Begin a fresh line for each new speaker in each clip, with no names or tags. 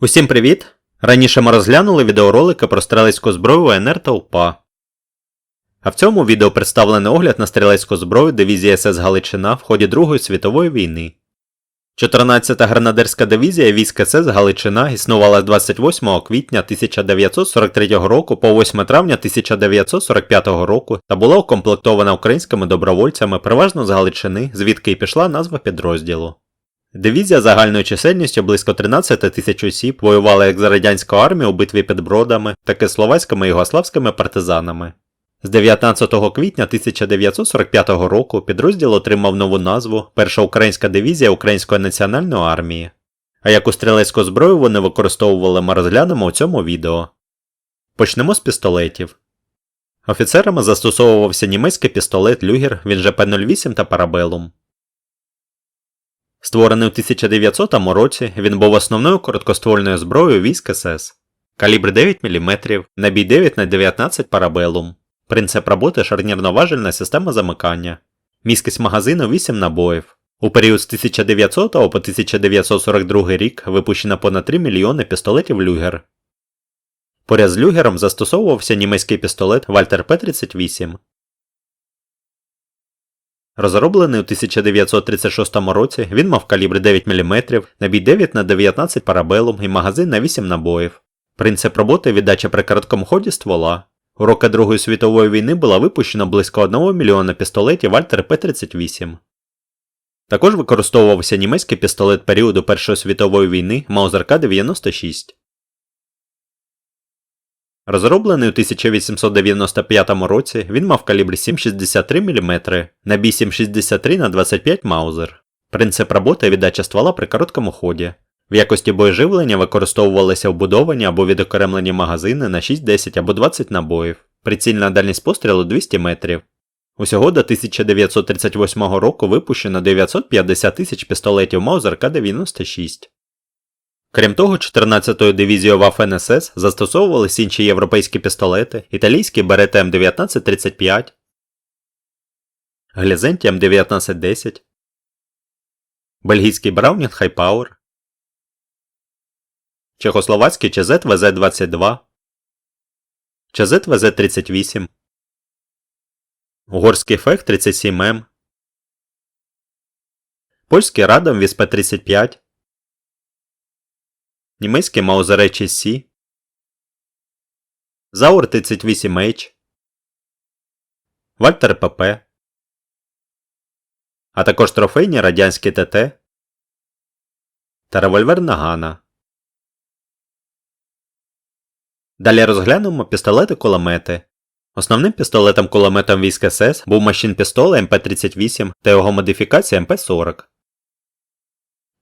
Усім привіт! Раніше ми розглянули відеоролики про стрілецьку зброю УНР та УПА. А в цьому відео представлений огляд на стрілецьку зброю дивізії СС Галичина в ході Другої світової війни. 14-та гранадерська дивізія військ СС Галичина існувала з 28 квітня 1943 року по 8 травня 1945 року та була укомплектована українськими добровольцями переважно з Галичини, звідки і пішла назва підрозділу. Дивізія загальною чисельністю близько 13 тисяч осіб воювала як за радянську армію у битві під Бродами, так і словацькими і югославськими партизанами. З 19 квітня 1945 року підрозділ отримав нову назву Перша українська дивізія Української національної армії. А яку стрілецьку зброю вони використовували, ми розглянемо у цьому відео. Почнемо з пістолетів. Офіцерами застосовувався німецький пістолет Люгер, він же П-08 та Парабелум. Створений у 1900 році, він був основною короткоствольною зброєю військ СС. Калібр 9 мм, набій 9 на 19 парабелум. Принцип роботи шарнірно-важельна система замикання. Міськість магазину 8 набоїв. У період з 1900 по 1942 рік випущено понад 3 мільйони пістолетів Люгер. Поряд з Люгером застосовувався німецький пістолет Вальтер П-38. Розроблений у 1936 році, він мав калібр 9 мм, набій 9 на 19 парабелум і магазин на 8 набоїв. Принцип роботи віддача при короткому ході ствола. У роки Другої світової війни було випущено близько 1 мільйона пістолетів Вальтер П-38. Також використовувався німецький пістолет періоду Першої світової війни Маузер К-96. Розроблений у 1895 році, він мав калібр 7,63 мм, набій 7,63 на 25 Маузер. Принцип роботи віддача ствола при короткому ході. В якості боєживлення використовувалися вбудовані або відокремлені магазини на 6, 10 або 20 набоїв. Прицільна дальність пострілу 200 метрів. Усього до 1938 року випущено 950 тисяч пістолетів Маузер К-96. Крім того, 14-ю дивізією Waffen СС застосовувались інші європейські пістолети, італійський Берет М1935, Глізенті М1910, бельгійський Браунінг Хайпауер, чехословацький ЧЗ ВЗ-22, ЧЗ ВЗ-38, угорський Фех 37М, польський Радом Віспе-35, німецький Маузер HSC, Заур 38H, Вальтер ПП, а також трофейні радянські ТТ та револьвер Нагана. Далі розглянемо пістолети-кулемети. Основним пістолетом-кулеметом військ СС був машин пістоле МП-38 та його модифікація МП-40.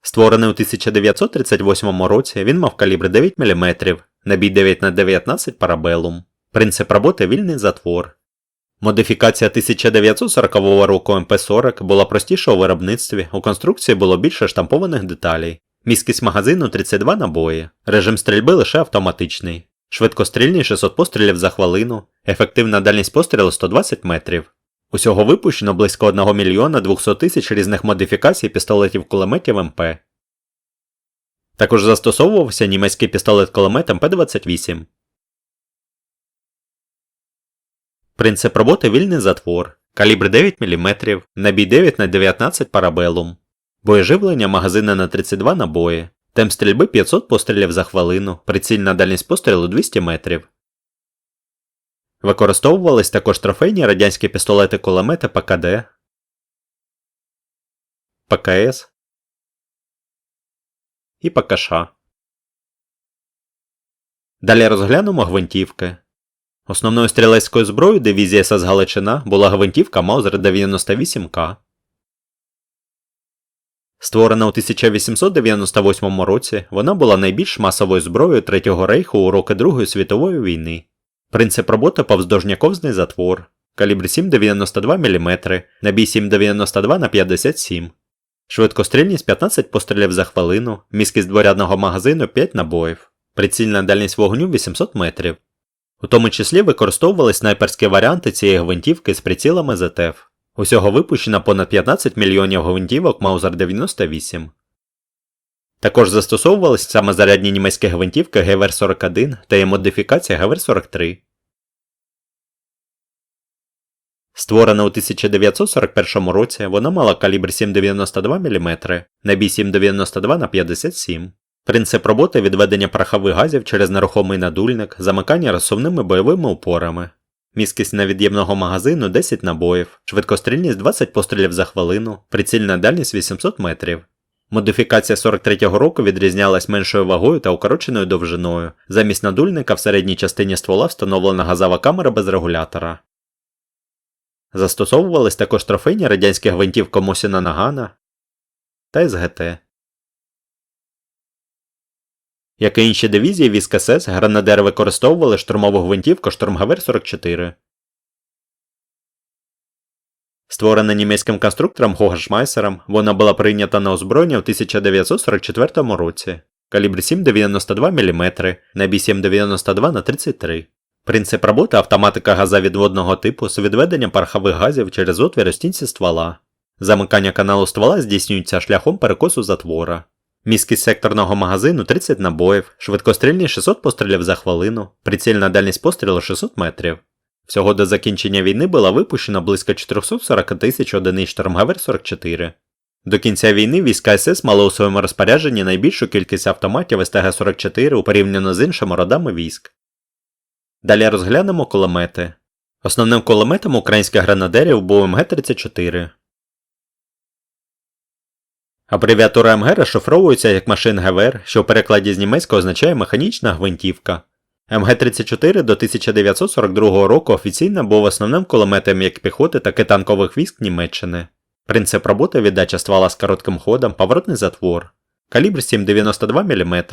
Створений у 1938 році, він мав калібр 9 мм, набій 9 на 19 парабелум. Принцип роботи вільний затвор. Модифікація 1940 року МП-40 була простіша у виробництві, у конструкції було більше штампованих деталей. Міськість магазину 32 набої, режим стрільби лише автоматичний, швидкострільний 600 пострілів за хвилину, ефективна дальність пострілу 120 метрів. Усього випущено близько 1 мільйона 200 тисяч різних модифікацій пістолетів кулеметів МП. Також застосовувався німецький пістолет-кулемет МП-28. Принцип роботи вільний затвор. Калібр 9 мм, набій 9 на 19 парабелум. Боєживлення магазина на 32 набої. Темп стрільби 500 пострілів за хвилину, прицільна дальність пострілу 200 метрів. Використовувались також трофейні радянські пістолети кулемети ПКД, ПКС і ПКШ. Далі розглянемо гвинтівки. Основною стрілецькою зброєю дивізії СС Галичина була гвинтівка Маузер 98К. Створена у 1898 році, вона була найбільш масовою зброєю Третього рейху у роки Другої світової війни. Принцип роботи повздовжняковзний затвор, калібр 7,92 мм, набій 7,92 на 57 Швидкострільність 15 пострілів за хвилину, міськість дворядного магазину 5 набоїв, прицільна дальність вогню 800 метрів. У тому числі використовували снайперські варіанти цієї гвинтівки з прицілами ЗТФ. Усього випущено понад 15 мільйонів гвинтівок Маузер 98. Також застосовувались самозарядні німецькі гвинтівки ГВР-41 та її модифікація ГВР-43. Створена у 1941 році, вона мала калібр 7,92 мм, набій 7,92 на 57 Принцип роботи відведення порохових газів через нерухомий надульник, замикання розсувними бойовими упорами. Міськість невід'ємного магазину 10 набоїв, швидкострільність 20 пострілів за хвилину, прицільна дальність 800 метрів. Модифікація 43-го року відрізнялась меншою вагою та укороченою довжиною. Замість надульника в середній частині ствола встановлена газова камера без регулятора. Застосовувались також трофейні радянські гвинтівка Мосіна Нагана та СГТ. Як і інші дивізії військ СС, гранадери використовували штурмову гвинтівку Штурмгавер 44. Створена німецьким конструктором Хогашмайсером, вона була прийнята на озброєння в 1944 році. Калібр 7,92 мм, набій 7,92 на 33 Принцип роботи автоматика газовідводного типу з відведенням порохових газів через отвір у стінці ствола. Замикання каналу ствола здійснюється шляхом перекосу затвора. Міськість секторного магазину 30 набоїв, швидкострільність 600 пострілів за хвилину, прицільна дальність пострілу 600 метрів. Всього до закінчення війни було випущено близько 440 тисяч одиниць штормгавер 44. До кінця війни війська СС мали у своєму розпорядженні найбільшу кількість автоматів СТГ-44 у порівняно з іншими родами військ. Далі розглянемо кулемети. Основним кулеметом українських гранадерів був МГ-34. Абревіатура МГ розшифровується як машин ГВР, що в перекладі з німецького означає механічна гвинтівка. МГ-34 до 1942 року офіційно був основним кулеметом як піхоти, так і танкових військ Німеччини. Принцип роботи віддача ствола з коротким ходом, поворотний затвор. Калібр 7,92 мм,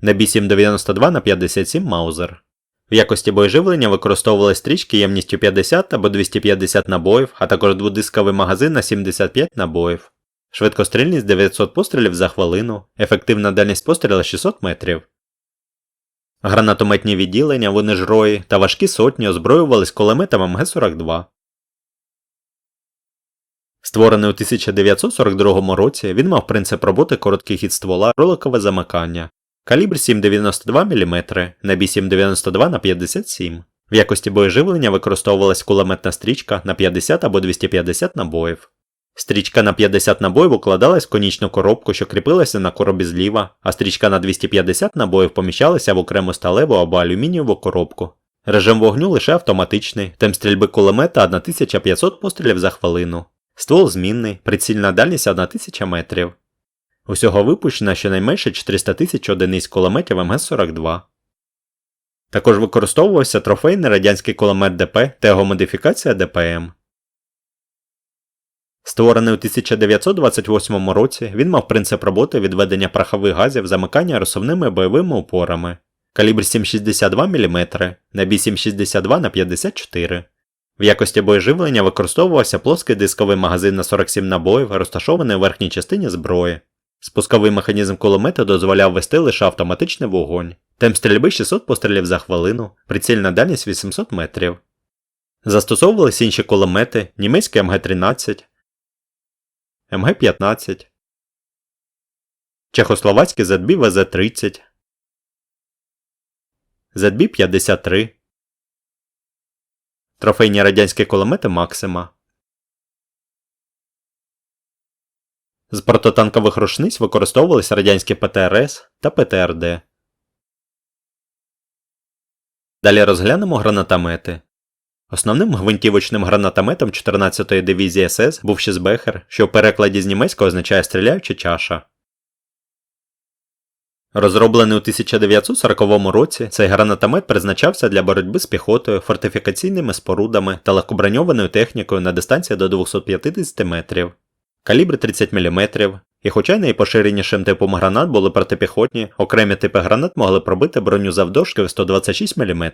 набій 7,92 на 57 Маузер. В якості боєживлення використовували стрічки ємністю 50 або 250 набоїв, а також дводисковий магазин на 75 набоїв. Швидкострільність 900 пострілів за хвилину, ефективна дальність постріла 600 метрів. Гранатометні відділення, вони ж рої та важкі сотні озброювались кулеметами МГ-42. Створений у 1942 році, він мав принцип роботи короткий хід ствола, роликове замикання, калібр 7,92 мм, набій 7,92 на 57 В якості боєживлення використовувалась кулеметна стрічка на 50 або 250 набоїв. Стрічка на 50 набоїв укладалась в конічну коробку, що кріпилася на коробі зліва, а стрічка на 250 набоїв поміщалася в окрему сталеву або алюмінієву коробку. Режим вогню лише автоматичний, темп стрільби кулемета 1500 пострілів за хвилину. Ствол змінний, прицільна дальність 1000 метрів. Усього випущено щонайменше 400 тисяч одиниць кулеметів МГ-42. Також використовувався трофейний радянський кулемет ДП та його модифікація ДПМ. Створений у 1928 році, він мав принцип роботи відведення порохових газів замикання розсувними бойовими упорами. Калібр 7,62 мм, набій 7,62 на 54 В якості боєживлення використовувався плоский дисковий магазин на 47 набоїв, розташований у верхній частині зброї. Спусковий механізм кулемета дозволяв вести лише автоматичний вогонь, темп стрільби 600 пострілів за хвилину, прицільна дальність 800 метрів. Застосовувались інші кулемети, німецький МГ-13, МГ-15, Чехословацький ZB ВЗ-30, ZB-53, Трофейні радянські кулемети Максима. З протитанкових рушниць використовувались радянські ПТРС та ПТРД. Далі розглянемо гранатомети. Основним гвинтівочним гранатометом 14-ї дивізії СС був Шізбехер, що в перекладі з німецького означає стріляюча чаша. Розроблений у 1940 році, цей гранатомет призначався для боротьби з піхотою, фортифікаційними спорудами та легкоброньованою технікою на дистанції до 250 метрів, калібр 30 мм, і хоча найпоширенішим типом гранат були протипіхотні, окремі типи гранат могли пробити броню завдовжки в 126 мм.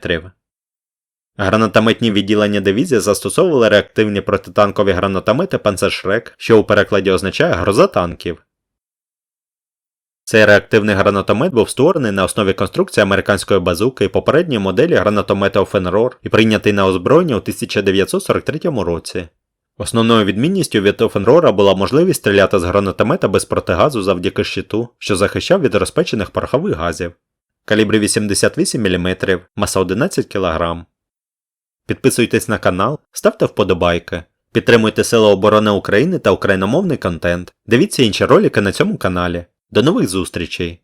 Гранатометні відділення дивізії застосовували реактивні протитанкові гранатомети Панцершрек, що у перекладі означає гроза танків. Цей реактивний гранатомет був створений на основі конструкції американської базуки і попередньої моделі гранатомета Фенрор і прийнятий на озброєння у 1943 році. Основною відмінністю від Офенрора була можливість стріляти з гранатомета без протигазу завдяки щиту, що захищав від розпечених порохових газів. Калібри 88 мм, маса 11 кг. Підписуйтесь на канал, ставте вподобайки, підтримуйте Сили оборони України та україномовний контент. Дивіться інші ролики на цьому каналі. До нових зустрічей!